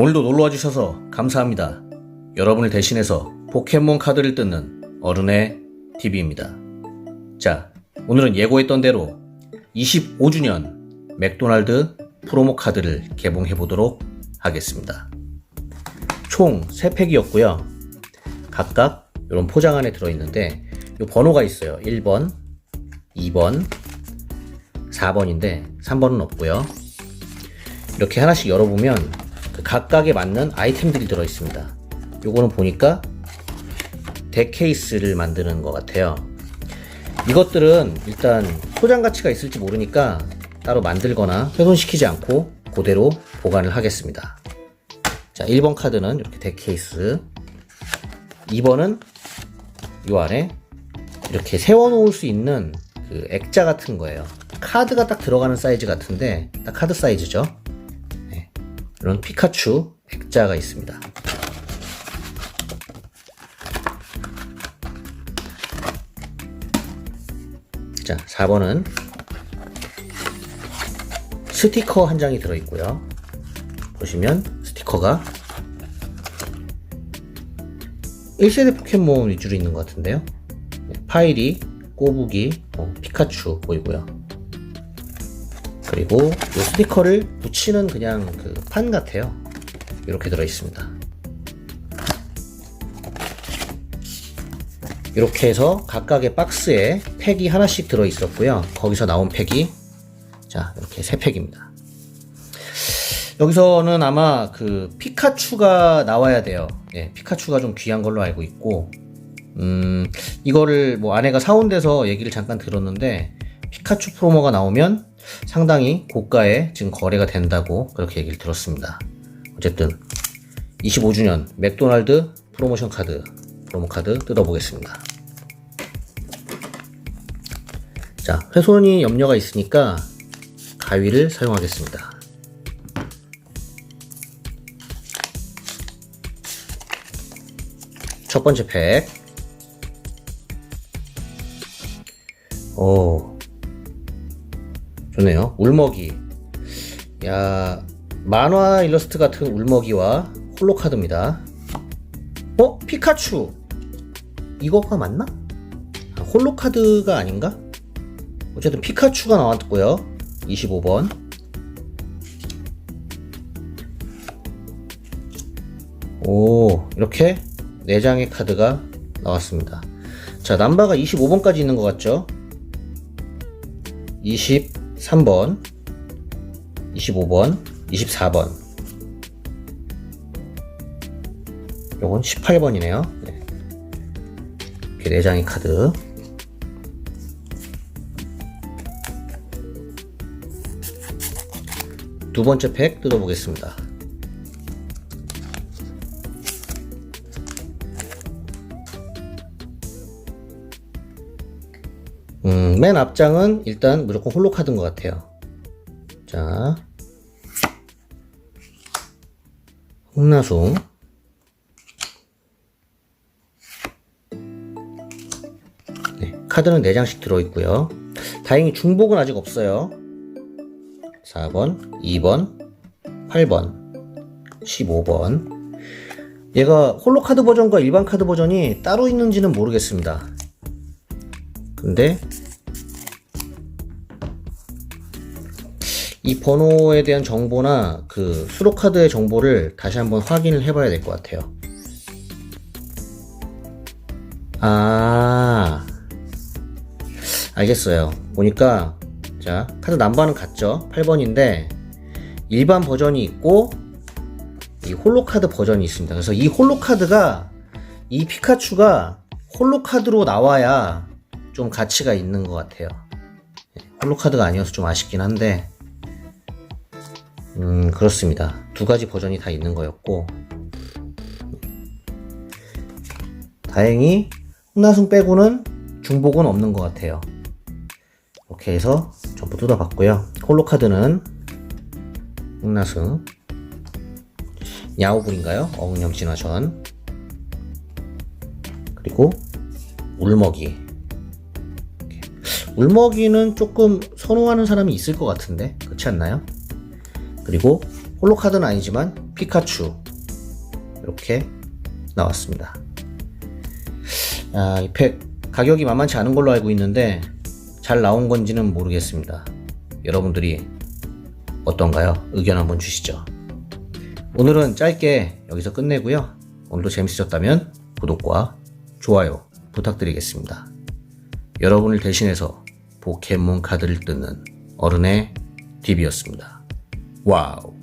오늘도 놀러와 주셔서 감사합니다. 여러분을 대신해서 포켓몬 카드를 뜯는 어른의 TV입니다. 자, 오늘은 예고했던 대로 25주년 맥도날드 프로모 카드를 개봉해 보도록 하겠습니다. 총 3팩이었고요. 각각 이런 포장 안에 들어있는데 이 번호가 있어요. 1번, 2번, 4번인데 3번은 없고요. 이렇게 하나씩 열어보면 그 각각에 맞는 아이템들이 들어있습니다. 요거는 보니까 덱 케이스를 만드는 것 같아요. 이것들은 일단 소장 가치가 있을지 모르니까 따로 만들거나 훼손시키지 않고 그대로 보관을 하겠습니다. 자, 1번 카드는 이렇게 덱 케이스. 2번은 요 안에 이렇게 세워놓을 수 있는 그 액자 같은 거예요. 카드가 딱 들어가는 사이즈 같은데, 딱 카드 사이즈죠. 네. 이런 피카츄 액자가 있습니다. 자, 4번은 스티커 한 장이 들어있고요. 보시면 스티커가 1세대 포켓몬 위주로 있는 것 같은데요. 네, 파이리, 꼬부기, 어, 피카츄 보이고요. 그리고 이 스티커를 붙이는 그냥 그 판 같아요. 이렇게 들어있습니다. 이렇게 해서 각각의 박스에 팩이 하나씩 들어있었고요. 거기서 나온 팩이 자 이렇게 세 팩입니다. 여기서는 아마 그 피카츄가 나와야 돼요. 예, 피카츄가 좀 귀한 걸로 알고 있고, 음, 이거를 뭐 아내가 사온 데서 얘기를 잠깐 들었는데, 피카츄 프로모가 나오면 상당히 고가에 지금 거래가 된다고 그렇게 얘기를 들었습니다. 어쨌든, 25주년 맥도날드 프로모션 카드, 프로모 카드 뜯어보겠습니다. 자, 훼손이 염려가 있으니까 가위를 사용하겠습니다. 첫 번째 팩. 오. 좋네요. 울먹이. 야, 만화 일러스트 같은 울먹이와 홀로 카드입니다. 어? 피카츄. 이거가 맞나? 아, 홀로 카드가 아닌가? 어쨌든 피카츄가 나왔고요. 25번. 오, 이렇게 4장의 카드가 나왔습니다. 자, 남바가 25번까지 있는 것 같죠? 23번, 25번, 24번. 요건 18번이네요. 네. 이렇게 4장의 카드. 두 번째 팩 뜯어보겠습니다. 맨 앞장은 일단 무조건 홀로 카드인 것 같아요. 자, 홍나숭. 네, 카드는 4장씩 들어있고요. 다행히 중복은 아직 없어요. 4번, 2번, 8번, 15번. 얘가 홀로 카드 버전과 일반 카드 버전이 따로 있는지는 모르겠습니다. 근데 이 번호에 대한 정보나 그 수록 카드의 정보를 다시 한번 확인을 해봐야 될 것 같아요. 아, 알겠어요. 보니까 자 카드 남바는 같죠? 8번인데 일반 버전이 있고 이 홀로 카드 버전이 있습니다. 그래서 이 홀로 카드가 이 피카츄가 홀로 카드로 나와야 좀 가치가 있는 것 같아요. 홀로 카드가 아니어서 좀 아쉽긴 한데, 음, 그렇습니다. 두 가지 버전이 다 있는 거였고, 다행히 홍나승 빼고는 중복은 없는 것 같아요. 이렇게 해서 전부 뜯어봤고요. 홀로 카드는 홍나승, 야오불인가요? 어흥염 진화전, 그리고 울먹이. 울먹이는 조금 선호하는 사람이 있을 것 같은데 그렇지 않나요? 그리고 홀로 카드는 아니지만 피카츄 이렇게 나왔습니다. 아, 이팩 가격이 만만치 않은 걸로 알고 있는데 잘 나온 건지는 모르겠습니다. 여러분들이 어떤가요? 의견 한번 주시죠. 오늘은 짧게 여기서 끝내고요. 오늘도 재밌으셨다면 구독과 좋아요 부탁드리겠습니다. 여러분을 대신해서 포켓몬 카드를 뜯는 어른의 DB였습니다. 와우.